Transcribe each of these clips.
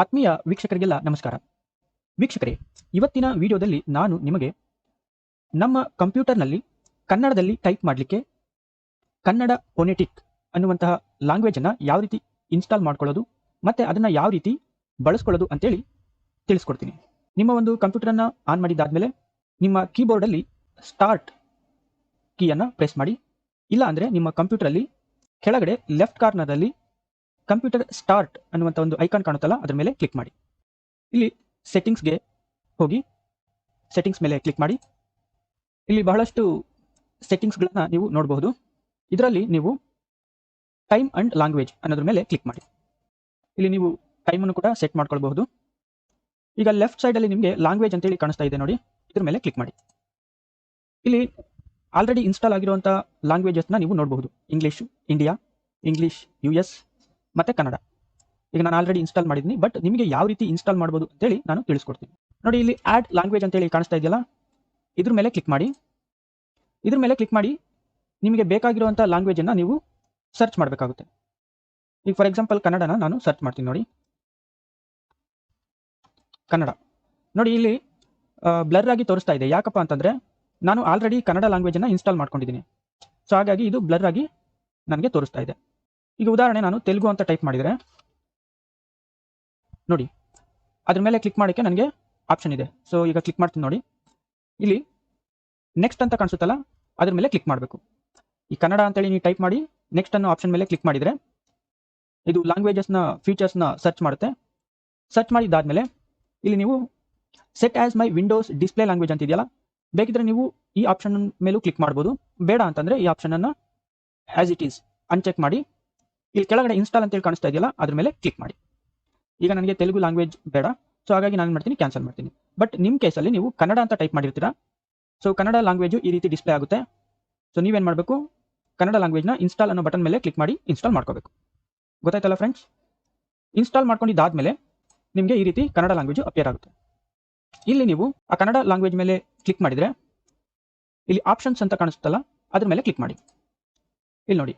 ಆತ್ಮೀಯ ವೀಕ್ಷಕರಿಗೆಲ್ಲ ನಮಸ್ಕಾರ. ವೀಕ್ಷಕರೇ, ಇವತ್ತಿನ ವಿಡಿಯೋದಲ್ಲಿ ನಾನು ನಿಮಗೆ ನಮ್ಮ ಕಂಪ್ಯೂಟರ್ನಲ್ಲಿ ಕನ್ನಡದಲ್ಲಿ ಟೈಪ್ ಮಾಡಲಿಕ್ಕೆ ಕನ್ನಡ ಫೋನೆಟಿಕ್ ಅನ್ನುವಂತಹ ಲ್ಯಾಂಗ್ವೇಜನ್ನು ಯಾವ ರೀತಿ ಇನ್ಸ್ಟಾಲ್ ಮಾಡ್ಕೊಳ್ಳೋದು ಮತ್ತು ಅದನ್ನು ಯಾವ ರೀತಿ ಬಳಸ್ಕೊಳ್ಳೋದು ಅಂತೇಳಿ ತಿಳಿಸ್ಕೊಡ್ತೀನಿ. ನಿಮ್ಮ ಒಂದು ಕಂಪ್ಯೂಟರನ್ನು ಆನ್ ಮಾಡಿದ್ದಾದಮೇಲೆ ನಿಮ್ಮ ಕೀಬೋರ್ಡಲ್ಲಿ ಸ್ಟಾರ್ಟ್ ಕೀಯನ್ನು ಪ್ರೆಸ್ ಮಾಡಿ ಇಲ್ಲ ಅಂದರೆ ನಿಮ್ಮ ಕಂಪ್ಯೂಟರಲ್ಲಿ ಕೆಳಗಡೆ ಲೆಫ್ಟ್ ಕಾರ್ನರಲ್ಲಿ ಕಂಪ್ಯೂಟರ್ ಸ್ಟಾರ್ಟ್ ಅನ್ನುವಂಥ ಒಂದು ಐಕಾನ್ ಕಾಣುತ್ತಲ್ಲ, ಅದರ ಮೇಲೆ ಕ್ಲಿಕ್ ಮಾಡಿ. ಇಲ್ಲಿ ಸೆಟ್ಟಿಂಗ್ಸ್ಗೆ ಹೋಗಿ ಸೆಟ್ಟಿಂಗ್ಸ್ ಮೇಲೆ ಕ್ಲಿಕ್ ಮಾಡಿ. ಇಲ್ಲಿ ಬಹಳಷ್ಟು ಸೆಟ್ಟಿಂಗ್ಸ್ಗಳನ್ನು ನೀವು ನೋಡಬಹುದು. ಇದರಲ್ಲಿ ನೀವು ಟೈಮ್ ಅಂಡ್ ಲ್ಯಾಂಗ್ವೇಜ್ ಅನ್ನೋದ್ರ ಮೇಲೆ ಕ್ಲಿಕ್ ಮಾಡಿ. ಇಲ್ಲಿ ನೀವು ಟೈಮನ್ನು ಕೂಡ ಸೆಟ್ ಮಾಡ್ಕೊಳ್ಬಹುದು. ಈಗ ಲೆಫ್ಟ್ ಸೈಡಲ್ಲಿ ನಿಮಗೆ ಲ್ಯಾಂಗ್ವೇಜ್ ಅಂತೇಳಿ ಕಾಣಿಸ್ತಾ ಇದೆ ನೋಡಿ, ಇದ್ರ ಮೇಲೆ ಕ್ಲಿಕ್ ಮಾಡಿ. ಇಲ್ಲಿ ಆಲ್ರೆಡಿ ಇನ್ಸ್ಟಾಲ್ ಆಗಿರುವಂಥ ಲ್ಯಾಂಗ್ವೇಜಸ್ನ ನೀವು ನೋಡಬಹುದು. English India English U S ಮತ್ತು ಕನ್ನಡ. ಈಗ ನಾನು ಆಲ್ರೆಡಿ ಇನ್ಸ್ಟಾಲ್ ಮಾಡಿದ್ದೀನಿ ಬಟ್ ನಿಮಗೆ ಯಾವ ರೀತಿ ಇನ್ಸ್ಟಾಲ್ ಮಾಡ್ಬೋದು ಅಂತೇಳಿ ನಾನು ತಿಳಿಸ್ಕೊಡ್ತೀನಿ. ನೋಡಿ ಇಲ್ಲಿ ಆ್ಯಡ್ ಲ್ಯಾಂಗ್ವೇಜ್ ಅಂತೇಳಿ ಕಾಣಿಸ್ತಾ ಇದೆಯಲ್ಲ? ಇದ್ರ ಮೇಲೆ ಕ್ಲಿಕ್ ಮಾಡಿ. ಇದ್ರ ಮೇಲೆ ಕ್ಲಿಕ್ ಮಾಡಿ, ನಿಮಗೆ ಬೇಕಾಗಿರುವಂಥ ಲ್ಯಾಂಗ್ವೇಜನ್ನು ನೀವು ಸರ್ಚ್ ಮಾಡಬೇಕಾಗುತ್ತೆ. ಈಗ ಫಾರ್ ಎಕ್ಸಾಂಪಲ್ ಕನ್ನಡನ ನಾನು ಸರ್ಚ್ ಮಾಡ್ತೀನಿ ನೋಡಿ. ಕನ್ನಡ. ನೋಡಿ ಇಲ್ಲಿ ಬ್ಲರ್ ಆಗಿ ತೋರಿಸ್ತಾ ಇದೆ. ಯಾಕಪ್ಪ ಅಂತಂದರೆ, ನಾನು ಆಲ್ರೆಡಿ ಕನ್ನಡ ಲ್ಯಾಂಗ್ವೇಜನ್ನು ಇನ್ಸ್ಟಾಲ್ ಮಾಡ್ಕೊಂಡಿದ್ದೀನಿ. ಸೊ ಹಾಗಾಗಿ ಇದು ಬ್ಲರ್ ಆಗಿ ನನಗೆ ತೋರಿಸ್ತಾ ಇದೆ. ಈಗ ಉದಾಹರಣೆ ನಾನು ತೆಲುಗು ಅಂತ ಟೈಪ್ ಮಾಡಿದರೆ, ನೋಡಿ, ಅದ್ರ ಮೇಲೆ ಕ್ಲಿಕ್ ಮಾಡೋಕ್ಕೆ ನನಗೆ ಆಪ್ಷನ್ ಇದೆ. ಸೊ ಈಗ ಕ್ಲಿಕ್ ಮಾಡ್ತೀನಿ ನೋಡಿ. ಇಲ್ಲಿ ನೆಕ್ಸ್ಟ್ ಅಂತ ಕಾಣಿಸುತ್ತಲ್ಲ, ಅದ್ರ ಮೇಲೆ ಕ್ಲಿಕ್ ಮಾಡಬೇಕು. ಈ ಕನ್ನಡ ಅಂತೇಳಿ ನೀವು ಟೈಪ್ ಮಾಡಿ ನೆಕ್ಸ್ಟ್ ಅನ್ನೋ ಆಪ್ಷನ್ ಮೇಲೆ ಕ್ಲಿಕ್ ಮಾಡಿದರೆ, ಇದು ಲ್ಯಾಂಗ್ವೇಜಸ್ನ ಫೀಚರ್ಸ್ನ ಸರ್ಚ್ ಮಾಡುತ್ತೆ. ಸರ್ಚ್ ಮಾಡಿದ್ದಾದಮೇಲೆ, ಇಲ್ಲಿ ನೀವು set as my Windows display language ಅಂತ ಇದೆಯಲ್ಲ ಬೇಕಿದ್ರೆ ನೀವು ಈ ಆಪ್ಷನ್ ಮೇಲೂ ಕ್ಲಿಕ್ ಮಾಡ್ಬೋದು. ಬೇಡ ಅಂತಂದರೆ ಈ ಆಪ್ಷನನ್ನು ಆ್ಯಸ್ ಇಟ್ ಈಸ್ ಅನ್ಚೆಕ್ ಮಾಡಿ. ಇಲ್ಲಿ ಕೆಳಗಡೆ ಇನ್ಸ್ಟಾಲ್ ಅಂತೇಳಿ ಕಾಣಿಸ್ತಾ ಇದೆಯಲ್ಲ, ಅದ್ರ ಮೇಲೆ ಕ್ಲಿಕ್ ಮಾಡಿ. ಈಗ ನನಗೆ ತೆಲುಗು ಲ್ಯಾಂಗ್ವೇಜ್ ಬೇಡ ಸೊ ಹಾಗಾಗಿ ನಾನು ಮಾಡ್ತೀನಿ ಕ್ಯಾನ್ಸಲ್ ಮಾಡ್ತೀನಿ. ಬಟ್ ನಿಮ್ಮ ಕೇಸಲ್ಲಿ ನೀವು ಕನ್ನಡ ಅಂತ ಟೈಪ್ ಮಾಡಿರ್ತೀರಾ? ಸೊ ಕನ್ನಡ ಲ್ಯಾಂಗ್ವೇಜು ಈ ರೀತಿ ಡಿಸ್ಪ್ಲೇ ಆಗುತ್ತೆ. ಸೊ ನೀವೇನು ಮಾಡಬೇಕು? ಕನ್ನಡ ಲ್ಯಾಂಗ್ವೇಜ್ನ ಇನ್ಸ್ಟಾಲ್ ಅನ್ನೋ ಬಟನ್ ಮೇಲೆ ಕ್ಲಿಕ್ ಮಾಡಿ ಇನ್ಸ್ಟಾಲ್ ಮಾಡ್ಕೋಬೇಕು. ಗೊತ್ತಾಯ್ತಲ್ಲ ಫ್ರೆಂಡ್ಸ್ ಇನ್ಸ್ಟಾಲ್ ಮಾಡ್ಕೊಂಡಿದ್ದಾದ್ಮೇಲೆ ನಿಮಗೆ ಈ ರೀತಿ ಕನ್ನಡ ಲ್ಯಾಂಗ್ವೇಜು ಅಪಿಯರ್ ಆಗುತ್ತೆ. ಇಲ್ಲಿ ನೀವು ಆ ಕನ್ನಡ ಲ್ಯಾಂಗ್ವೇಜ್ ಮೇಲೆ ಕ್ಲಿಕ್ ಮಾಡಿದರೆ, ಇಲ್ಲಿ ಆಪ್ಷನ್ಸ್ ಅಂತ ಕಾಣಿಸುತ್ತಲ್ಲ, ಅದ್ರ ಮೇಲೆ ಕ್ಲಿಕ್ ಮಾಡಿ. ಇಲ್ಲಿ ನೋಡಿ.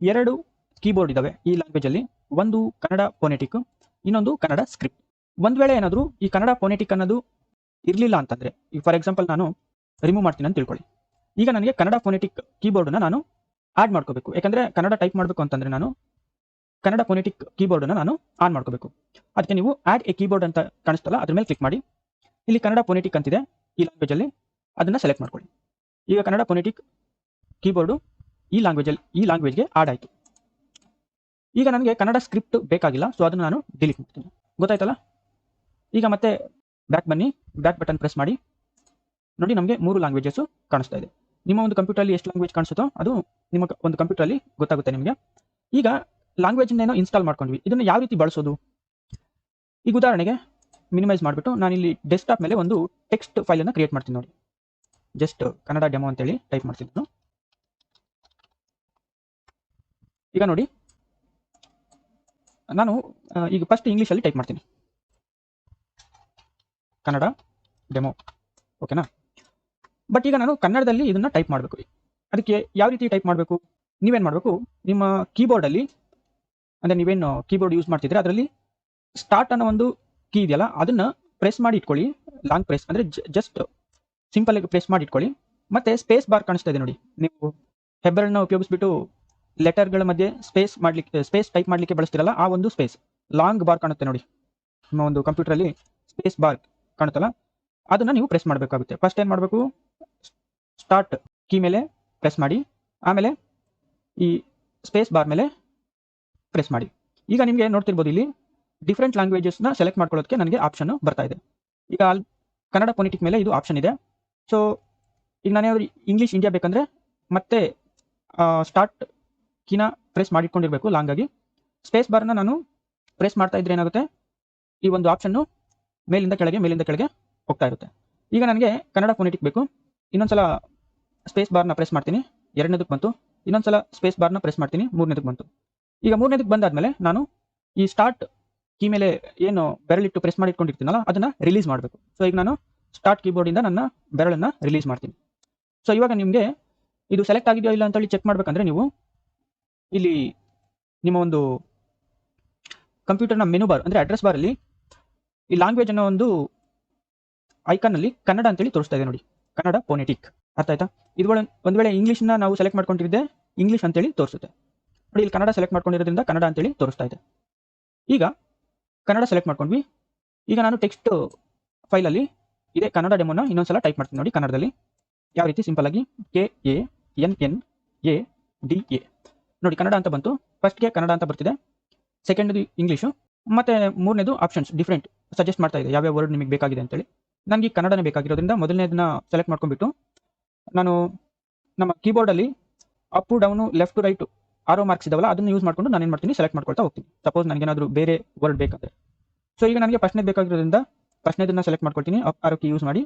ಎರಡು ಕೀಬೋರ್ಡ್ ಇದಾವೆ ಈ ಲ್ಯಾಂಗ್ವೇಜ್ ಅಲ್ಲಿ. ಒಂದು ಕನ್ನಡ ಫೋನೆಟಿಕ್ ಇನ್ನೊಂದು ಕನ್ನಡ ಸ್ಕ್ರಿಪ್ಟ್ ಒಂದು ವೇಳೆ ಏನಾದರೂ ಈ ಕನ್ನಡ ಫೋನೆಟಿಕ್ ಅನ್ನೋದು ಇರಲಿಲ್ಲ ಅಂತಂದ್ರೆ, ಈಗ ಫಾರ್ ಎಕ್ಸಾಂಪಲ್ ನಾನು ರಿಮೂವ್ ಮಾಡ್ತೀನಿ ಅಂತ ತಿಳ್ಕೊಳ್ಳಿ. ಈಗ ನನಗೆ ಕನ್ನಡ ಫೋನೆಟಿಕ್ ಕೀಬೋರ್ಡ್ನ ನಾನು ಆಡ್ ಮಾಡ್ಕೋಬೇಕು. ಯಾಕಂದ್ರೆ ಕನ್ನಡ ಟೈಪ್ ಮಾಡಬೇಕು ಅಂತಂದ್ರೆ ನಾನು ಕನ್ನಡ ಫೋನೆಟಿಕ್ ಕೀಬೋರ್ಡನ್ನು ನಾನು ಆನ್ ಮಾಡ್ಕೋಬೇಕು. ಅದಕ್ಕೆ ನೀವು ಆ್ಯಡ್ ಎ ಕೀಬೋರ್ಡ್ ಅಂತ ಕಾಣಿಸ್ತಲ್ಲ, ಅದ್ರ ಮೇಲೆ ಕ್ಲಿಕ್ ಮಾಡಿ. ಇಲ್ಲಿ ಕನ್ನಡ ಫೋನೆಟಿಕ್ ಅಂತಿದೆ ಈ ಲ್ಯಾಂಗ್ವೇಜಲ್ಲಿ ಅದನ್ನು ಸೆಲೆಕ್ಟ್ ಮಾಡ್ಕೊಳ್ಳಿ. ಈಗ ಕನ್ನಡ ಫೋನೆಟಿಕ್ ಕೀಬೋರ್ಡು ಈ ಲ್ಯಾಂಗ್ವೇಜಲ್ಲಿ ಈ ಲ್ಯಾಂಗ್ವೇಜ್ಗೆ ಆಡ್ ಆಯಿತು. ಈಗ ನನಗೆ ಕನ್ನಡ ಸ್ಕ್ರಿಪ್ಟ್ ಬೇಕಾಗಿಲ್ಲ ಸೊ ಅದನ್ನು ನಾನು ಡಿಲೀಟ್ ಮಾಡ್ತೀನಿ. ಗೊತ್ತಾಯ್ತಲ್ಲ? ಈಗ ಮತ್ತೆ ಬ್ಯಾಕ್ ಬನ್ನಿ ಬ್ಯಾಕ್ ಬಟನ್ ಪ್ರೆಸ್ ಮಾಡಿ. ನೋಡಿ ನಮಗೆ ಮೂರು ಲ್ಯಾಂಗ್ವೇಜಸ್ಸು ಕಾಣಿಸ್ತಾ ಇದೆ. ನಿಮ್ಮ ಒಂದು ಕಂಪ್ಯೂಟರಲ್ಲಿ ಎಷ್ಟು ಲ್ಯಾಂಗ್ವೇಜ್ ಕಾಣಿಸುತ್ತೋ ಅದು ನಿಮ್ಮ ಒಂದು ಕಂಪ್ಯೂಟರಲ್ಲಿ ಗೊತ್ತಾಗುತ್ತೆ ನಿಮಗೆ. ಈಗ ಲ್ಯಾಂಗ್ವೇಜ್ನೇನೋ ಇನ್ಸ್ಟಾಲ್ ಮಾಡ್ಕೊಂಡ್ವಿ. ಇದನ್ನು ಯಾವ ರೀತಿ ಬಳಸೋದು? ಈಗ ಉದಾಹರಣೆಗೆ ಮಿನಿಮೈಸ್ ಮಾಡಿಬಿಟ್ಟು ನಾನು ಇಲ್ಲಿ ಡೆಸ್ಕ್ಟಾಪ್ ಮೇಲೆ ಒಂದು ಟೆಕ್ಸ್ಟ್ ಫೈಲನ್ನು ಕ್ರಿಯೇಟ್ ಮಾಡ್ತೀನಿ ನೋಡಿ. ಜಸ್ಟ್ ಕನ್ನಡ ಡೆಮೋ ಅಂತೇಳಿ ಟೈಪ್ ಮಾಡ್ತೀನಿ ನಾನು ಈಗ ನೋಡಿ. ನಾನು ಈಗ ಫಸ್ಟ್ ಇಂಗ್ಲೀಷಲ್ಲಿ ಟೈಪ್ ಮಾಡ್ತೀನಿ. ಕನ್ನಡ ಡೆಮೋ ಓಕೆನಾ ಬಟ್ ಈಗ ನಾನು ಕನ್ನಡದಲ್ಲಿ ಇದನ್ನು ಟೈಪ್ ಮಾಡಬೇಕು. ಅದಕ್ಕೆ ಯಾವ ರೀತಿ ಟೈಪ್ ಮಾಡಬೇಕು? ನೀವೇನು ಮಾಡಬೇಕು? ನಿಮ್ಮ ಕೀಬೋರ್ಡಲ್ಲಿ ಅಂದರೆ ನೀವೇನು ಕೀಬೋರ್ಡ್ ಯೂಸ್ ಮಾಡ್ತಿದ್ರೆ ಅದರಲ್ಲಿ ಸ್ಟಾರ್ಟ್ ಅನ್ನೋ ಒಂದು ಕೀ ಇದೆಯಲ್ಲ, ಅದನ್ನು ಪ್ರೆಸ್ ಮಾಡಿ ಇಟ್ಕೊಳ್ಳಿ. ಲಾಂಗ್ ಪ್ರೆಸ್ ಅಂದರೆ ಜಸ್ಟ್ ಸಿಂಪಲ್ ಆಗಿ ಪ್ರೆಸ್ ಮಾಡಿ ಇಟ್ಕೊಳ್ಳಿ. ಮತ್ತೆ ಸ್ಪೇಸ್ ಬಾರ್ ಕಾಣಿಸ್ತಾ ಇದೆ ನೋಡಿ. ನೀವು ಹೆಬ್ಬೆರಳನ್ನ ಉಪಯೋಗಿಸ್ಬಿಟ್ಟು ಲೆಟರ್ಗಳ ಮಧ್ಯೆ ಸ್ಪೇಸ್ ಮಾಡ್ಲಿಕ್ಕೆ ಸ್ಪೇಸ್ ಟೈಪ್ ಮಾಡಲಿಕ್ಕೆ ಬಳಸ್ತಿರಲ್ಲ, ಆ ಒಂದು ಸ್ಪೇಸ್ ಲಾಂಗ್ ಬಾರ್ ಕಾಣುತ್ತೆ ನೋಡಿ. ನಿಮ್ಮ ಒಂದು ಕಂಪ್ಯೂಟರಲ್ಲಿ ಸ್ಪೇಸ್ ಬಾರ್ ಕಾಣುತ್ತಲ್ಲ? ಅದನ್ನು ನೀವು ಪ್ರೆಸ್ ಮಾಡಬೇಕಾಗುತ್ತೆ. ಫಸ್ಟ್ ಏನು ಮಾಡಬೇಕು? ಸ್ಟಾರ್ಟ್ ಕೀ ಮೇಲೆ ಪ್ರೆಸ್ ಮಾಡಿ. ಆಮೇಲೆ ಈ ಸ್ಪೇಸ್ ಬಾರ್ ಮೇಲೆ ಪ್ರೆಸ್ ಮಾಡಿ. ಈಗ ನಿಮಗೆ ನೋಡ್ತಿರ್ಬೋದು ಇಲ್ಲಿ ಡಿಫ್ರೆಂಟ್ ಲ್ಯಾಂಗ್ವೇಜಸ್ನ ಸೆಲೆಕ್ಟ್ ಮಾಡ್ಕೊಳ್ಳೋದಕ್ಕೆ ನನಗೆ ಆಪ್ಷನ್ ಬರ್ತಾ ಇದೆ. ಈಗ ಅಲ್ಲಿ ಕನ್ನಡ ಪೊನಿಟಿಕ್ ಮೇಲೆ ಇದು ಆಪ್ಷನ್ ಇದೆ. ಸೊ ಈಗ ನಾನೇ ಇಂಗ್ಲೀಷ್ ಇಂಡಿಯಾ ಬೇಕಂದರೆ ಮತ್ತೆ ಸ್ಟಾರ್ಟ್ ಕೀನ ಪ್ರೆಸ್ ಲಾಂಗ್ ಆಗಿ. ಸ್ಪೇಸ್ ಬಾರ್ನ ನಾನು ಪ್ರೆಸ್ ಮಾಡ್ತಾ ಇದ್ರೆ ಏನಾಗುತ್ತೆ? ಈ ಒಂದು ಆಪ್ಷನ್ನು ಮೇಲಿಂದ ಕೆಳಗೆ ಮೇಲಿಂದ ಕೆಳಗೆ ಹೋಗ್ತಾ ಇರುತ್ತೆ. ಈಗ ನನಗೆ ಕನ್ನಡ ಫೋನೆಟಿಕ್ ಬೇಕು. ಇನ್ನೊಂದ್ಸಲ ಸ್ಪೇಸ್ ಬಾರ್ನ ಪ್ರೆಸ್ ಮಾಡ್ತೀನಿ. ಎರಡನೇದಕ್ಕೆ ಬಂತು. ಇನ್ನೊಂದ್ಸಲ ಸ್ಪೇಸ್ ಬಾರ್ನ ಪ್ರೆಸ್ ಮಾಡ್ತೀನಿ. ಮೂರನೇದಕ್ಕೆ ಬಂತು. ಈಗ ಮೂರನೇದಕ್ಕೆ ಬಂದಾದ್ಮೇಲೆ ನಾನು ಈ ಸ್ಟಾರ್ಟ್ ಕೀ ಮೇಲೆ ಏನು ಬೆರಳಿಟ್ಟು ಪ್ರೆಸ್ ಮಾಡಿ ಇಟ್ಕೊಂಡಿರ್ತೀನಲ್ಲ ಅದನ್ನು ರಿಲೀಸ್ ಮಾಡಬೇಕು. ಸೊ ಈಗ ನಾನು ಸ್ಟಾರ್ಟ್ ಕೀಬೋರ್ಡಿಂದ ನನ್ನ ಬೆರಳನ್ನು ರಿಲೀಸ್ ಮಾಡ್ತೀನಿ. ಸೊ ಇವಾಗ ನಿಮಗೆ ಇದು ಸೆಲೆಕ್ಟ್ ಆಗಿದೆಯೋ ಇಲ್ಲ ಅಂತೇಳಿ ಚೆಕ್ ಮಾಡಬೇಕಂದ್ರೆ ನೀವು ಇಲ್ಲಿ ನಿಮ್ಮ ಒಂದು ಕಂಪ್ಯೂಟರ್ನ ಮೆನು ಬಾರ್ ಅಂದರೆ ಅಡ್ರೆಸ್ ಬಾರಲ್ಲಿ ಈ ಲ್ಯಾಂಗ್ವೇಜ್ ಅನ್ನೋ ಒಂದು ಐಕಾನಲ್ಲಿ ಕನ್ನಡ ಅಂತೇಳಿ ತೋರಿಸ್ತಾ ಇದೆ ನೋಡಿ. ಕನ್ನಡ ಫೋನೆಟಿಕ್ ಅರ್ಥ ಆಯ್ತಾ? ಇದು ಒಂದು ವೇಳೆ ಇಂಗ್ಲೀಷ್ನ ನಾವು ಸೆಲೆಕ್ಟ್ ಮಾಡ್ಕೊಂಡಿದ್ದೆ ಇಂಗ್ಲೀಷ್ ಅಂತೇಳಿ ತೋರಿಸುತ್ತೆ. ನೋಡಿ, ಇಲ್ಲಿ ಕನ್ನಡ ಸೆಲೆಕ್ಟ್ ಮಾಡ್ಕೊಂಡಿರೋದ್ರಿಂದ ಕನ್ನಡ ಅಂತೇಳಿ ತೋರಿಸ್ತಾ ಇದೆ. ಈಗ ಕನ್ನಡ ಸೆಲೆಕ್ಟ್ ಮಾಡ್ಕೊಂಡ್ವಿ. ಈಗ ನಾನು ಟೆಕ್ಸ್ಟ್ ಫೈಲಲ್ಲಿ ಇದೇ ಕನ್ನಡ ಡೆಮೋನ ಇನ್ನೊಂದ್ಸಲ ಟೈಪ್ ಮಾಡ್ತೀನಿ ನೋಡಿ ಕನ್ನಡದಲ್ಲಿ. ಯಾವ ರೀತಿ? ಸಿಂಪಲ್ ಆಗಿ K A N N A D A ನೋಡಿ, ಕನ್ನಡ ಅಂತ ಬಂತು. ಫಸ್ಟ್ಗೆ ಕನ್ನಡ ಅಂತ ಬರ್ತಿದೆ. ಸೆಕೆಂಡ್ ಇಂಗ್ಲೀಷು ಮತ್ತೆ ಮೂರನೇದು ಆಪ್ಷನ್ಸ್ ಡಿಫ್ರೆಂಟ್ ಸಜೆಸ್ಟ್ ಮಾಡ್ತಾ ಇದೆ. ಯಾವ್ಯಾವ ವರ್ಡ್ ನಿಮಗೆ ಬೇಕಾಗಿದೆ ಅಂತೇಳಿ. ನನಗೆ ಕನ್ನಡನೇ ಬೇಕಾಗಿರೋದ್ರಿಂದ ಮೊದಲನೇದನ್ನ ಸೆಲೆಕ್ಟ್ ಮಾಡ್ಕೊಂಡ್ಬಿಟ್ಟು, ನಾನು ನಮ್ಮ ಕೀಬೋರ್ಡಲ್ಲಿ up down left to right arrow marks ಇದಾವಲ್ಲ, ಅದನ್ನು ಯೂಸ್ ಮಾಡ್ಕೊಂಡು ನಾನು ಏನು ಮಾಡ್ತೀನಿ ಸೆಲೆಕ್ಟ್ ಮಾಡ್ಕೊಳ್ತಾ ಹೋಗ್ತೀನಿ. ಸಪೋಸ್ ನನಗೇನಾದರೂ ಬೇರೆ ವರ್ಡ್ ಬೇಕಂದ್ರೆ. ಸೊ ಈಗ ನನಗೆ ಫಸ್ಟ್ನೇ ಬೇಕಾಗಿರೋದ್ರಿಂದ ಫಸ್ಟ್ನೇದನ್ನ ಸೆಲೆಕ್ಟ್ ಮಾಡ್ಕೊಳ್ತೀನಿ. ಅಪ್ ಯೂಸ್ ಮಾಡಿ.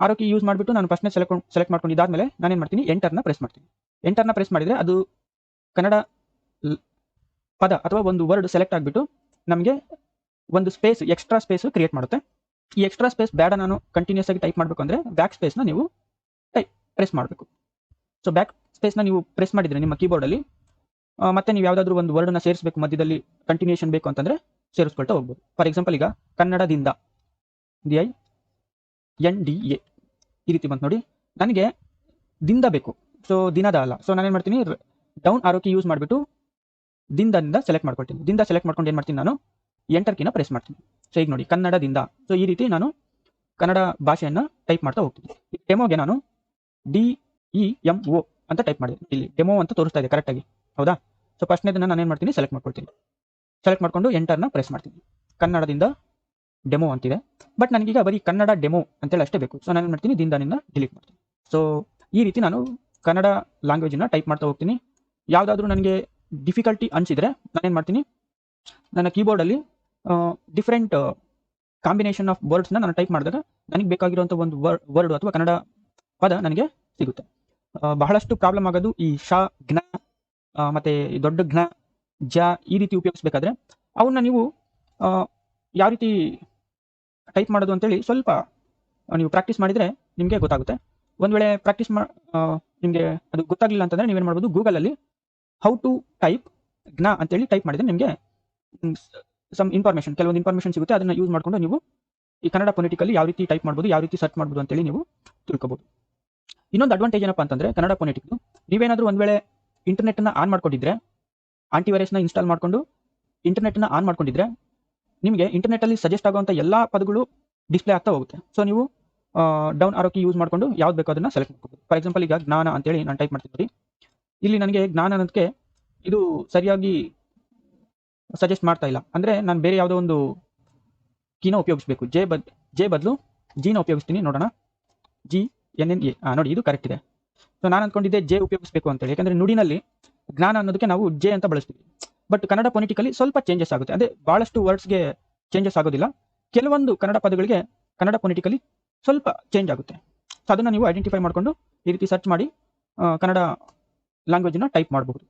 ಆರೋ ಯೂಸ್ ಮಾಡಿಬಿಟ್ಟು ನಾನು ಫಸ್ಟ್ನೇ ಸೆಲೆಕ್ಟ್ ಸೆಲೆಕ್ಟ್ ನಾನು ನಾನೇನು ಮಾಡ್ತೀನಿ ಎಂಟರ್ನ ಪ್ರೆಸ್ ಮಾಡ್ತೀನಿ. ಎಂಟರ್ನ ಪ್ರೆಸ್ ಮಾಡಿದರೆ ಅದು ಕನ್ನಡ ಪದ ಅಥವಾ ಒಂದು ವರ್ಡ್ ಸೆಲೆಕ್ಟ್ ಆಗಿಬಿಟ್ಟು ನಮಗೆ ಒಂದು ಸ್ಪೇಸ್ ಎಕ್ಸ್ಟ್ರಾ ಸ್ಪೇಸ್ ಕ್ರಿಯೇಟ್ ಮಾಡುತ್ತೆ. ಈ ಎಕ್ಸ್ಟ್ರಾ ಸ್ಪೇಸ್ ಬೇಡ ನಾನು ಕಂಟಿನ್ಯೂಸ್ ಆಗಿ ಟೈಪ್ ಮಾಡಬೇಕು ಅಂದರೆ ಬ್ಯಾಕ್ ಸ್ಪೇಸ್ನ ನೀವು ಟೈಪ್ ಪ್ರೆಸ್ ಮಾಡಬೇಕು. ಸೊ ಬ್ಯಾಕ್ ಸ್ಪೇಸ್ನ ನೀವು ಪ್ರೆಸ್ ಮಾಡಿದರೆ ನಿಮ್ಮ ಕೀಬೋರ್ಡಲ್ಲಿ ಮತ್ತೆ ನೀವು ಯಾವುದಾದ್ರೂ ಒಂದು ವರ್ಡನ್ನ ಸೇರಿಸಬೇಕು, ಮಧ್ಯದಲ್ಲಿ ಕಂಟಿನ್ಯೂಷನ್ ಬೇಕು ಅಂತಂದರೆ ಸೇರಿಸ್ಕೊಳ್ತಾ ಹೋಗ್ಬೋದು. ಫಾರ್ ಎಕ್ಸಾಂಪಲ್ ಈಗ ಕನ್ನಡದಿಂದ D I N D A ಈ ರೀತಿ ಬಂತು ನೋಡಿ. ನನಗೆ ದಿಂದ ಬೇಕು. ಸೊ ದಿನದ ಅಲ್ಲ. ಸೊ ನಾನೇನು ಮಾಡ್ತೀನಿ? ಡೌನ್ ಆರೋಕಿ ಯೂಸ್ ಮಾಡಿಬಿಟ್ಟು ದಿಂದದಿಂದ ಸೆಲೆಕ್ಟ್ ಮಾಡ್ಕೊಳ್ತೀನಿ. ದಿಂದ ಸೆಲೆಕ್ಟ್ ಮಾಡ್ಕೊಂಡು ಏನು ಮಾಡ್ತೀನಿ ನಾನು? ಎಂಟರ್ ಕೀನ ಪ್ರೆಸ್ ಮಾಡ್ತೀನಿ. ಸೊ ಈಗ ನೋಡಿ, ಕನ್ನಡದಿಂದ. ಸೊ ಈ ರೀತಿ ನಾನು ಕನ್ನಡ ಭಾಷೆಯನ್ನು ಟೈಪ್ ಮಾಡ್ತಾ ಹೋಗ್ತೀನಿ. ಡೆಮೋಗೆ ನಾನು ಡಿ ಇ ಎಂ ಒ ಅಂತ ಟೈಪ್ ಮಾಡಿದೆ. ಇಲ್ಲಿ ಡೆಮೋ ಅಂತ ತೋರಿಸ್ತಾ ಇದೆ ಕರೆಕ್ಟಾಗಿ ಹೌದಾ? ಸೊ ಫಸ್ಟ್ನೇದನ್ನು ನಾನು ಏನು ಮಾಡ್ತೀನಿ? ಸೆಲೆಕ್ಟ್ ಮಾಡ್ಕೊಳ್ತೀನಿ. ಸೆಲೆಕ್ಟ್ ಮಾಡ್ಕೊಂಡು ಎಂಟರ್ನ ಪ್ರೆಸ್ ಮಾಡ್ತೀನಿ. ಕನ್ನಡದಿಂದ ಡೆಮೋ ಅಂತಿದೆ. ಬಟ್ ನನಗೀಗ ಬರೀ ಕನ್ನಡ ಡೆಮೋ ಅಂತೇಳಿ ಅಷ್ಟೇ ಬೇಕು. ಸೊ ನಾನು ಏನು ಮಾಡ್ತೀನಿ? ದಿಂದನಿಂದ ಡಿಲೀಟ್ ಮಾಡ್ತೀನಿ. ಸೊ ಈ ರೀತಿ ನಾನು ಕನ್ನಡ ಲ್ಯಾಂಗ್ವೇಜನ್ನು ಟೈಪ್ ಮಾಡ್ತಾ ಹೋಗ್ತೀನಿ. ಯಾವುದಾದ್ರೂ ನನಗೆ ಡಿಫಿಕಲ್ಟಿ ಅನಿಸಿದರೆ ನಾನೇನು ಮಾಡ್ತೀನಿ? ನನ್ನ ಕೀಬೋರ್ಡಲ್ಲಿ ಡಿಫ್ರೆಂಟ್ ಕಾಂಬಿನೇಷನ್ ಆಫ್ ವರ್ಡ್ಸ್ನ ನಾನು ಟೈಪ್ ಮಾಡಿದಾಗ ನನಗೆ ಬೇಕಾಗಿರುವಂಥ ಒಂದು ವರ್ಡ್ ಅಥವಾ ಕನ್ನಡ ಪದ ನನಗೆ ಸಿಗುತ್ತೆ. ಬಹಳಷ್ಟು ಪ್ರಾಬ್ಲಮ್ ಆಗೋದು ಈ ಶ ಜ್ಞ ಮತ್ತು ದೊಡ್ಡ ಜ್ಞ ಜ ಈ ರೀತಿ ಉಪಯೋಗಿಸ್ಬೇಕಾದ್ರೆ ಅವನ್ನ ನೀವು ಯಾವ ರೀತಿ ಟೈಪ್ ಮಾಡೋದು ಅಂತೇಳಿ ಸ್ವಲ್ಪ ನೀವು ಪ್ರಾಕ್ಟೀಸ್ ಮಾಡಿದರೆ ನಿಮಗೆ ಗೊತ್ತಾಗುತ್ತೆ. ಒಂದು ವೇಳೆ ಪ್ರಾಕ್ಟೀಸ್ ಮಾ ನಿಮಗೆ ಅದು ಗೊತ್ತಾಗಲಿಲ್ಲ ಅಂತಂದರೆ ನೀವೇನು ಮಾಡ್ಬೋದು ಗೂಗಲಲ್ಲಿ ಹೌ ಟು ಟೈಪ್ ಜ್ಞ ಅಂತೇಳಿ ಟೈಪ್ ಮಾಡಿದರೆ ನಿಮಗೆ ಸಮ್ ಇನ್ಫಾರ್ಮೇಷನ್ ಕೆಲವೊಂದು ಇನ್ಫಾರ್ಮೇಷನ್ ಸಿಗುತ್ತೆ. ಅದನ್ನು ಯೂಸ್ ಮಾಡಿಕೊಂಡು ನೀವು ಈ ಕನ್ನಡ ಪೊನೆಟಿಕಲ್ಲಿ ಯಾವ ರೀತಿ ಟೈಪ್ ಮಾಡ್ಬೋದು, ಯಾವ ರೀತಿ ಸರ್ಚ್ ಮಾಡ್ಬೋದು ಅಂತೇಳಿ ನೀವು ತಿಳ್ಕೊಬೋದು. ಇನ್ನೊಂದು ಅಡ್ವಾಂಟೇಜ್ ಏನಪ್ಪ ಅಂತಂದರೆ ಕನ್ನಡ ಪೊನೆಟಿಕ್ದು ನೀವೇನಾದರೂ ಒಂದು ವೇಳೆ ಇಂಟರ್ನೆಟ್ನ ಆನ್ ಮಾಡ್ಕೊಂಡಿದ್ರೆ ಆಂಟಿವೈರಸ್ನ ಇನ್ಸ್ಟಾಲ್ ಮಾಡಿಕೊಂಡು ಇಂಟರ್ನೆಟ್ನ ಆನ್ ಮಾಡ್ಕೊಂಡಿದ್ರೆ, ನಿಮಗೆ ಇಂಟರ್ನೆಟ್ಟಲ್ಲಿ ಸಜೆಸ್ಟ್ ಆಗುವಂಥ ಎಲ್ಲ ಪದಗಳು ಡಿಸ್ಪ್ಲೇ ಆಗ್ತಾ ಹೋಗುತ್ತೆ. ಸೊ ನೀವು ಡೌನ್ ಆರೋಕಿ ಯೂಸ್ ಮಾಡಿಕೊಂಡು ಯಾವ್ದು ಬೇಕೋ ಅದನ್ನು ಸೆಲೆಕ್ಟ್ ಮಾಡ್ಕೋಬೋದು. ಫಾರ್ ಎಕ್ಸಾಂಪಲ್ ಈಗ ಜ್ಞಾನ ಅಂತೇಳಿ ನಾನು ಟೈಪ್ ಮಾಡ್ತೀನಿ ಇಲ್ಲಿ ನನಗೆ ಜ್ಞಾನ ಅನ್ನೋದಕ್ಕೆ ಇದು ಸರಿಯಾಗಿ ಸಜೆಸ್ಟ್ ಮಾಡ್ತಾ ಇಲ್ಲ. ಅಂದರೆ ನಾನು ಬೇರೆ ಯಾವುದೋ ಒಂದು ಕೀನ ಉಪಯೋಗಿಸ್ಬೇಕು. ಜೆ ಬದ್, ಜೆ ಬದಲು ಜಿನ ಉಪಯೋಗಿಸ್ತೀನಿ, ನೋಡೋಣ. ಜಿ, ಎನ್ ಎನ್, ಎ ನೋಡಿ, ಇದು ಕರೆಕ್ಟ್ ಇದೆ. ಸೊ ನಾನು ಅಂದ್ಕೊಂಡಿದ್ದೆ ಜೆ ಉಪಯೋಗಿಸ್ಬೇಕು ಅಂತೇಳಿ. ಯಾಕಂದರೆ ನುಡಿನಲ್ಲಿ ಜ್ಞಾನ ಅನ್ನೋದಕ್ಕೆ ನಾವು ಜೆ ಅಂತ ಬಳಸ್ತೀವಿ. ಬಟ್ ಕನ್ನಡ ಪೊನಿಟಿಕಲಿ ಸ್ವಲ್ಪ ಚೇಂಜಸ್ ಆಗುತ್ತೆ. ಅಂದರೆ ಭಾಳಷ್ಟು ವರ್ಡ್ಸ್ಗೆ ಚೇಂಜಸ್ ಆಗೋದಿಲ್ಲ. ಕೆಲವೊಂದು ಕನ್ನಡ ಪದಗಳಿಗೆ ಕನ್ನಡ ಪೊನಿಟಿಕಲಿ ಸ್ವಲ್ಪ ಚೇಂಜ್ ಆಗುತ್ತೆ. ಸೊ ಅದನ್ನು ನೀವು ಐಡೆಂಟಿಫೈ ಮಾಡಿಕೊಂಡು ಈ ರೀತಿ ಸರ್ಚ್ ಮಾಡಿ ಕನ್ನಡ ಲ್ಯಾಂಗ್ವೇಜನ್ನ ಟೈಪ್ ಮಾಡಬಹುದು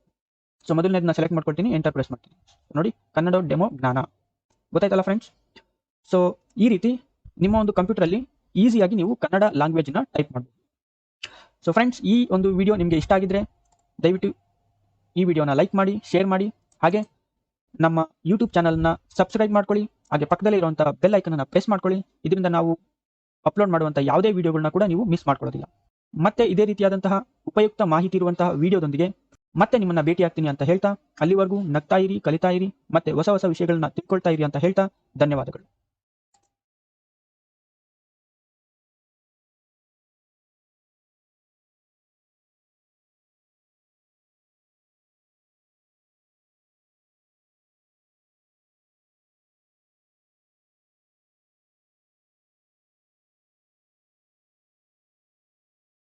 ಸೊ ಮೊದಲನೇದನ್ನ ಸೆಲೆಕ್ಟ್ ಮಾಡ್ಕೊಳ್ತೀನಿ ಎಂಟರ್ ಪ್ರೆಸ್ ಮಾಡ್ತೀನಿ. ನೋಡಿ, ಕನ್ನಡ ಡೆಮೋ ಜ್ಞಾನ. ಗೊತ್ತಾಯ್ತಲ್ಲ ಫ್ರೆಂಡ್ಸ್ ಸೊ ಈ ರೀತಿ ನಿಮ್ಮ ಒಂದು ಕಂಪ್ಯೂಟರಲ್ಲಿ ಈಸಿಯಾಗಿ ನೀವು ಕನ್ನಡ ಲ್ಯಾಂಗ್ವೇಜ್ನ ಟೈಪ್ ಮಾಡಬಹುದು ಸೊ ಫ್ರೆಂಡ್ಸ್ ಈ ಒಂದು ವಿಡಿಯೋ ನಿಮಗೆ ಇಷ್ಟ ಆಗಿದ್ರೆ ದಯವಿಟ್ಟು ಈ ವಿಡಿಯೋನ ಲೈಕ್ ಮಾಡಿ ಶೇರ್ ಮಾಡಿ. ಹಾಗೆ ನಮ್ಮ ಯೂಟ್ಯೂಬ್ ಚಾನಲ್ನ ಸಬ್ಸ್ಕ್ರೈಬ್ ಮಾಡ್ಕೊಳ್ಳಿ. ಹಾಗೆ ಪಕ್ಕದಲ್ಲಿ ಇರುವಂಥ ಬೆಲ್ ಐಕನನ್ನು ಪ್ರೆಸ್ ಮಾಡ್ಕೊಳ್ಳಿ. ಇದರಿಂದ ನಾವು ಅಪ್ಲೋಡ್ ಮಾಡುವಂಥ ಯಾವುದೇ ವಿಡಿಯೋಗಳನ್ನ ಕೂಡ ನೀವು ಮಿಸ್ ಮಾಡ್ಕೊಳ್ಳೋದಿಲ್ಲ. ಮತ್ತೆ ಇದೇ ರೀತಿಯಾದಂತಹ ಉಪಯುಕ್ತ ಮಾಹಿತಿ ಇರುವಂತಹ ವಿಡಿಯೋದೊಂದಿಗೆ ಮತ್ತೆ ನಿಮ್ಮನ್ನ ಭೇಟಿ ಆಗ್ತೀನಿ ಅಂತ ಹೇಳ್ತಾ, ಅಲ್ಲಿವರೆಗೂ ನಗ್ತಾ ಇರಿ, ಕಲಿತಾ ಇರಿ, ಮತ್ತೆ ಹೊಸ ಹೊಸ ವಿಷಯಗಳನ್ನ ತಿಳ್ಕೊಳ್ತಾ ಇರಿ ಅಂತ ಹೇಳ್ತಾ, ಧನ್ಯವಾದಗಳು.